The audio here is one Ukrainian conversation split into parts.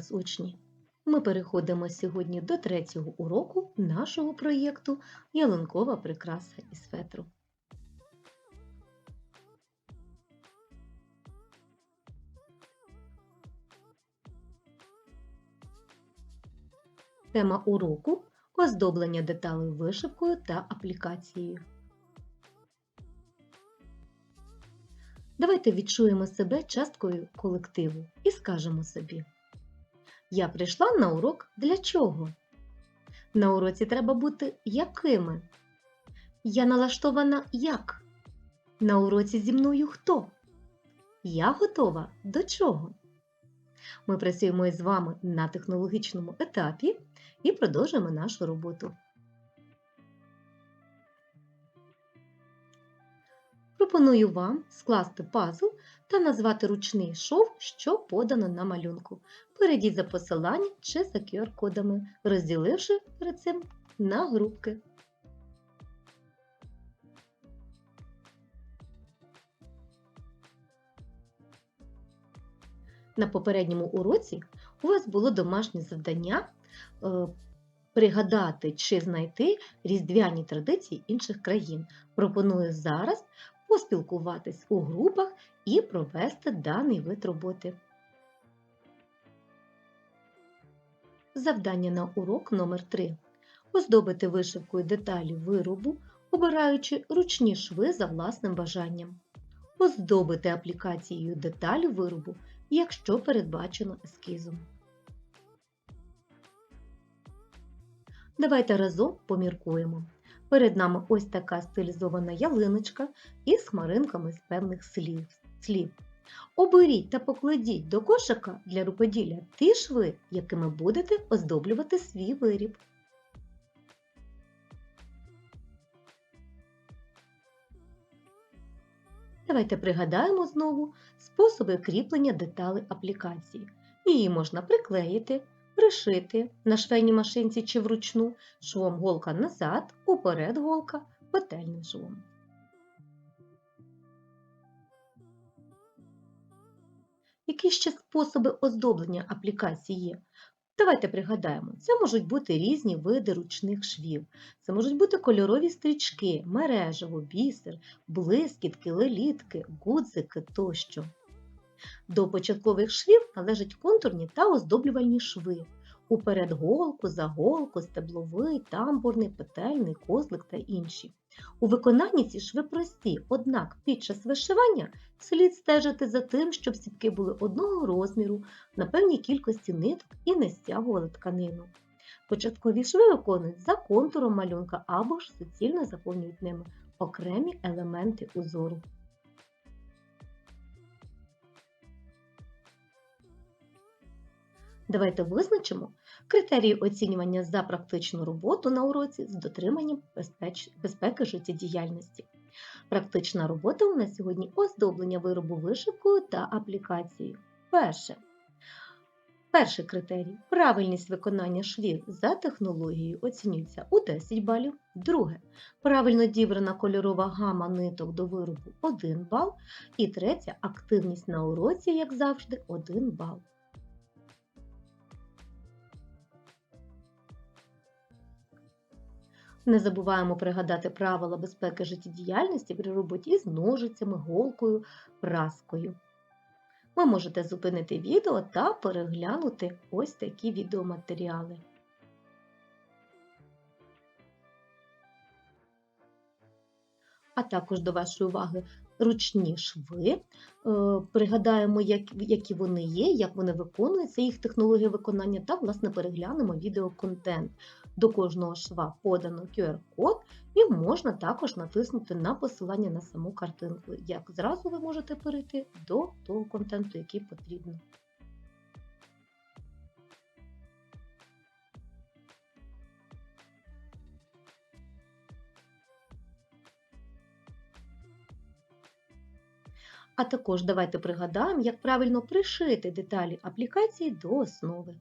вас, учні! Ми переходимо сьогодні до третього уроку нашого проєкту Ялинкова прикраса із фетру. Тема уроку оздоблення деталей вишивкою та аплікацією. Давайте відчуємо себе часткою колективу і скажемо собі. Я прийшла на урок для чого? На уроці треба бути якими? Я налаштована як? На уроці зі мною хто? Я готова до чого? Ми працюємо із вами на технологічному етапі і продовжуємо нашу роботу. Пропоную вам скласти пазл та назвати ручний шов, що подано на малюнку. Перейдіть за посиланням чи за QR-кодами, розділивши перед цим на групки. На попередньому уроці у вас було домашнє завдання е, пригадати чи знайти різдвяні традиції інших країн. Пропоную зараз поспілкуватись у групах і провести даний вид роботи. Завдання на урок номер 3 Оздобити вишивкою деталі виробу, обираючи ручні шви за власним бажанням. Оздобити аплікацією деталі виробу, якщо передбачено ескізом. Давайте разом поміркуємо. Перед нами ось така стилізована ялиночка із хмаринками з певних слів. слів. Оберіть та покладіть до кошика для рукоділля ті шви, якими будете оздоблювати свій виріб. Давайте пригадаємо знову способи кріплення деталей аплікації. Її можна приклеїти, пришити на швейній машинці чи вручну, швом голка назад, уперед голка, петельним швом. Які ще способи оздоблення аплікації є? Давайте пригадаємо, це можуть бути різні види ручних швів. Це можуть бути кольорові стрічки, мережево, бісер, блискітки, лелітки, гудзики тощо. До початкових швів належать контурні та оздоблювальні шви. Уперед голку, заголку, стебловий, тамбурний, петельний, козлик та інші. У виконанні ці шви прості, однак під час вишивання слід стежити за тим, щоб сітки були одного розміру на певній кількості ниток і не стягували тканину. Початкові шви виконують за контуром малюнка або ж суцільно заповнюють ними окремі елементи узору. Давайте визначимо критерії оцінювання за практичну роботу на уроці з дотриманням безпеки життєдіяльності. Практична робота у нас сьогодні оздоблення виробу вишивкою та аплікацією. Перше. Перший критерій правильність виконання швів за технологією оцінюється у 10 балів. Друге. Правильно дібрана кольорова гама ниток до виробу 1 бал. І третє активність на уроці, як завжди, 1 бал. Не забуваємо пригадати правила безпеки життєдіяльності при роботі з ножицями, голкою, праскою. Ви можете зупинити відео та переглянути ось такі відеоматеріали. А також до вашої уваги ручні шви. Е, пригадаємо, які вони є, як вони виконуються, їх технологія виконання, та, власне, переглянемо відеоконтент. До кожного шва подано QR-код, і можна також натиснути на посилання на саму картинку. Як зразу ви можете перейти до того контенту, який потрібно. А також давайте пригадаємо, як правильно пришити деталі аплікації до основи.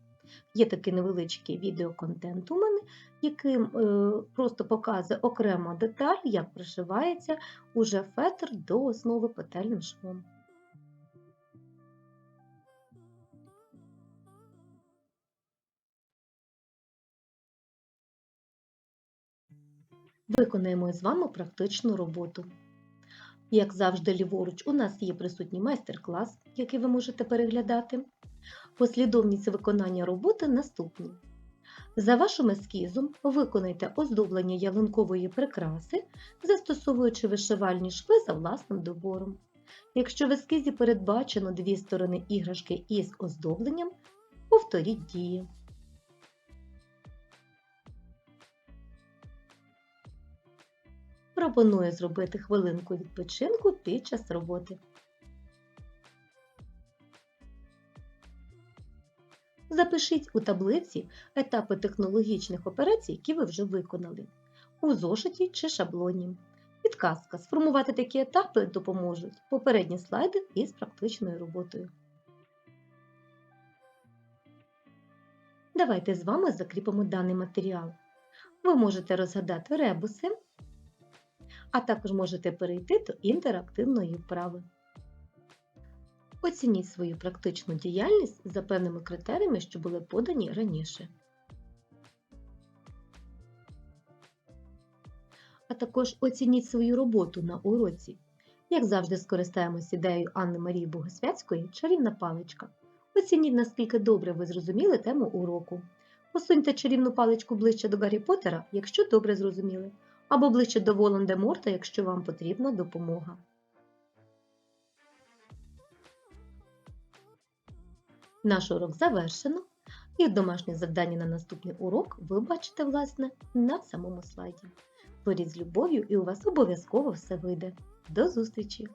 Є такий невеличкий відеоконтент у мене, яким е, просто показує окремо деталь, як пришивається уже фетр до основи петельним швом. Виконаємо з вами практичну роботу. Як завжди, ліворуч у нас є присутній майстер-клас, який ви можете переглядати. Послідовність виконання роботи наступні. За вашим ескізом виконайте оздоблення ялинкової прикраси, застосовуючи вишивальні шви за власним добором. Якщо в ескізі передбачено дві сторони іграшки із оздобленням, повторіть дії. Пропоную зробити хвилинку відпочинку під час роботи. Запишіть у таблиці етапи технологічних операцій, які ви вже виконали, у зошиті чи шаблоні. Підказка. Сформувати такі етапи допоможуть попередні слайди із практичною роботою. Давайте з вами закріпимо даний матеріал. Ви можете розгадати ребуси, а також можете перейти до інтерактивної вправи. Оцініть свою практичну діяльність за певними критеріями, що були подані раніше. А також оцініть свою роботу на уроці. Як завжди, скористаємось ідеєю Анни Марії Богосвятської чарівна паличка. Оцініть, наскільки добре ви зрозуміли тему уроку. Посуньте чарівну паличку ближче до Гаррі Поттера, якщо добре зрозуміли, або ближче до Волан-де-Морта, якщо вам потрібна допомога. Наш урок завершено, і домашнє завдання на наступний урок ви бачите, власне, на самому слайді. Творіть з любов'ю і у вас обов'язково все вийде. До зустрічі!